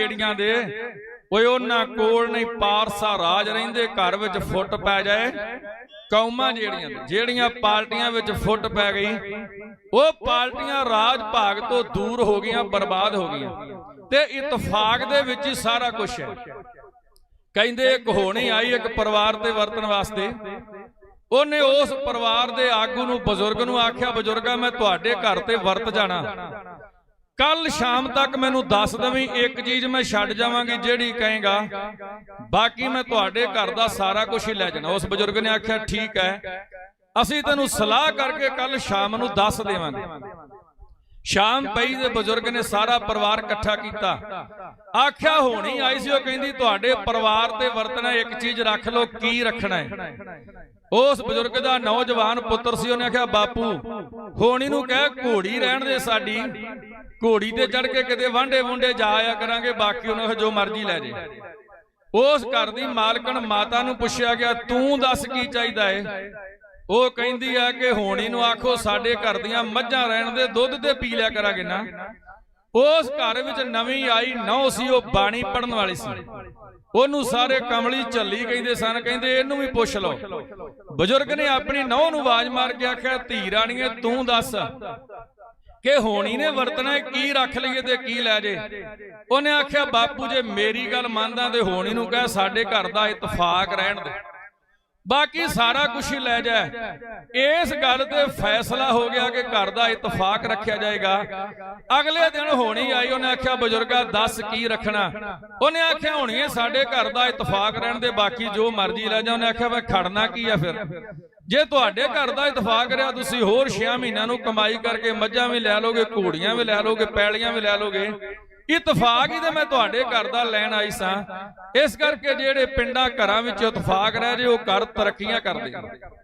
ਬੇੜੀਆਂ ਦੇ? ਓਏ, ਉਹਨਾਂ ਕੋਲ ਨਹੀਂ, ਪਾਰਸਾ ਰਾਜ ਰਹਿੰਦੇ, ਘਰ ਵਿੱਚ ਫੁੱਟ ਪੈ ਜਾਏ। ਕੌਮਾਂ ਜਿਹੜੀਆਂ ਜਿਹੜੀਆਂ ਪਾਰਟੀਆਂ ਵਿੱਚ ਫੁੱਟ ਪੈ ਗਈ, ਉਹ ਪਾਰਟੀਆਂ ਰਾਜ ਭਾਗ ਤੋਂ ਦੂਰ ਹੋ ਗਈਆਂ, ਬਰਬਾਦ ਹੋ ਗਈਆਂ। ਤੇ ਇਤਫਾਕ ਦੇ ਵਿੱਚ ਹੀ ਸਾਰਾ ਕੁਝ ਹੈ। ਕਹਿੰਦੇ ਇੱਕ ਹੋਣੀ ਆਈ, ਇੱਕ ਪਰਿਵਾਰ ਤੇ ਵਰਤਣ ਵਾਸਤੇ। ਉਹਨੇ ਉਸ ਪਰਿਵਾਰ ਦੇ ਆਗੂ ਨੂੰ, ਬਜ਼ੁਰਗ ਨੂੰ ਆਖਿਆ, ਬਜ਼ੁਰਗਾ, ਮੈਂ ਤੁਹਾਡੇ ਘਰ ਤੇ ਵਰਤ ਜਾਣਾ। ਕੱਲ ਸ਼ਾਮ ਤੱਕ ਮੈਨੂੰ ਦੱਸ ਦਵੀਂ, ਇੱਕ ਚੀਜ਼ ਮੈਂ ਛੱਡ ਜਾਵਾਂਗੀ, ਜਿਹੜੀ ਕਹੇਗਾ, ਬਾਕੀ ਮੈਂ ਤੁਹਾਡੇ ਘਰ ਦਾ ਸਾਰਾ ਕੁਝ ਹੀ ਲੈ ਜਾਣਾ। ਉਸ ਬਜ਼ੁਰਗ ਨੇ ਆਖਿਆ, ਠੀਕ ਹੈ, ਅਸੀਂ ਤੈਨੂੰ ਸਲਾਹ ਕਰਕੇ ਕੱਲ ਸ਼ਾਮ ਨੂੰ ਦੱਸ ਦੇਵਾਂਗੇ। ਸ਼ਾਮ ਪਈ ਦੇ ਬਜ਼ੁਰਗ ਨੇ ਸਾਰਾ ਪਰਿਵਾਰ ਇਕੱਠਾ ਕੀਤਾ। ਆਖਿਆ ਹੋਣੀ ਆਈ ਸੀ ਉਹ ਕਹਿੰਦੀ ਤੁਹਾਡੇ ਪਰਿਵਾਰ ਤੇ ਵਰਤਣਾ ਇੱਕ ਚੀਜ਼ ਰੱਖ ਲਓ ਕੀ ਰੱਖਣਾ ਹੈ? ਉਸ ਬਜ਼ੁਰਗ ਦਾ ਨੌਜਵਾਨ ਪੁੱਤਰ ਸੀ ਉਹਨੇ ਆਖਿਆ ਬਾਪੂ ਹੋਣੀ ਨੂੰ ਕਹਿ ਘੋੜੀ ਰਹਿਣ ਦੇ ਸਾਡੀ। ਘੋੜੀ ਤੇ ਚੜ ਕੇ ਕਿਤੇ ਵਾਂਡੇ ਵੁੰਡੇ ਜਾ ਆਇਆ ਕਰਾਂਗੇ ਬਾਕੀ ਉਹਨੂੰ ਜੋ ਮਰਜ਼ੀ ਲੈ ਜੇ। ਉਸ ਘਰ ਦੀ ਮਾਲਕਣ ਮਾਤਾ ਨੂੰ ਪੁੱਛਿਆ ਗਿਆ ਤੂੰ ਦੱਸ ਕੀ ਚਾਹੀਦਾ ਏ? ਉਹ ਕਹਿੰਦੀ ਆ ਕਿ ਹੋਣੀ ਨੂੰ ਆਖੋ ਸਾਡੇ ਘਰ ਦੀਆਂ ਮੱਝਾਂ ਰਹਿਣ ਦੇ ਦੁੱਧ ਤੇ ਪੀ ਲਿਆ ਕਰਾਂਗੇ ਨਾ। ਉਸ ਘਰ ਵਿੱਚ ਨਵੀਂ ਆਈ ਨੌ ਸੀ, ਉਹ ਬਾਣੀ ਪੜਨ ਵਾਲੀ ਸੀ। ਉਹਨੂੰ ਸਾਰੇ ਕਮਲੀ ਝੱਲੀ ਕਹਿੰਦੇ ਸਨ, ਕਹਿੰਦੇ ਇਹਨੂੰ ਵੀ ਪੁੱਛ ਲਓ। ਬਜ਼ੁਰਗ ਨੇ ਆਪਣੀ ਨੌ ਨੂੰ ਆਵਾਜ਼ ਮਾਰ ਕੇ ਆਖਿਆ, ਧੀ ਰਾਣੀਏ, ਤੂੰ ਦੱਸ ਕਿ ਹੋਣੀ ਨੇ ਵਰਤਣਾ ਕੀ ਰੱਖ ਲਈਏ ਤੇ ਕੀ ਲੈ ਜੇ? ਉਹਨੇ ਆਖਿਆ, ਬਾਪੂ, ਜੇ ਮੇਰੀ ਗੱਲ ਮੰਨਦਾ ਤੇ ਹੋਣੀ ਨੂੰ ਕਹਿ ਸਾਡੇ ਘਰ ਦਾ ਇਤਫਾਕ ਰਹਿਣ ਦੇ। ਬਾਕੀ ਸਾਰਾ ਕੁਝ ਹੀ ਲੈ ਜਾ ਇਸ ਗੱਲ ਤੇ ਫੈਸਲਾ ਹੋ ਗਿਆ ਕਿ ਘਰ ਦਾ ਇਤਫਾਕ ਰੱਖਿਆ ਜਾਏਗਾ। ਅਗਲੇ ਦਿਨ ਹੋਣੀ ਆਈ ਉਹਨੇ ਆਖਿਆ ਬਜ਼ੁਰਗਾ ਦੱਸ ਕੀ ਰੱਖਣਾ? ਉਹਨੇ ਆਖਿਆ ਹੋਣੀ ਹੈ ਸਾਡੇ ਘਰ ਦਾ ਇਤਫਾਕ ਰਹਿਣ ਦੇ ਬਾਕੀ ਜੋ ਮਰਜ਼ੀ ਲੈ ਜਾ। ਉਹਨੇ ਆਖਿਆ ਮੈਂ ਖੜਨਾ ਕੀ ਆ ਫਿਰ? ਜੇ ਤੁਹਾਡੇ ਘਰ ਦਾ ਇਤਫਾਕ ਰਿਹਾ ਤੁਸੀਂ ਹੋਰ 6 ਮਹੀਨਿਆਂ ਨੂੰ ਕਮਾਈ ਕਰਕੇ ਮੱਝਾਂ ਵੀ ਲੈ ਲੋਗੇ ਘੋੜੀਆਂ ਵੀ ਲੈ ਲੋਗੇ ਪੈਲੀਆਂ ਵੀ ਲੈ ਲੋਗੇ ਇਤਫਾਕ ਹੀ ਤੇ ਮੈਂ ਤੁਹਾਡੇ ਘਰ ਦਾ ਲੈਣ ਆਈ ਸਾਂ। ਇਸ ਕਰਕੇ ਜਿਹੜੇ ਪਿੰਡਾਂ ਘਰਾਂ ਵਿੱਚ ਇਤਫਾਕ ਰਹਿ ਜੇ, ਉਹ ਘਰ ਤਰੱਕੀਆਂ ਕਰਦੇ। ਨੇ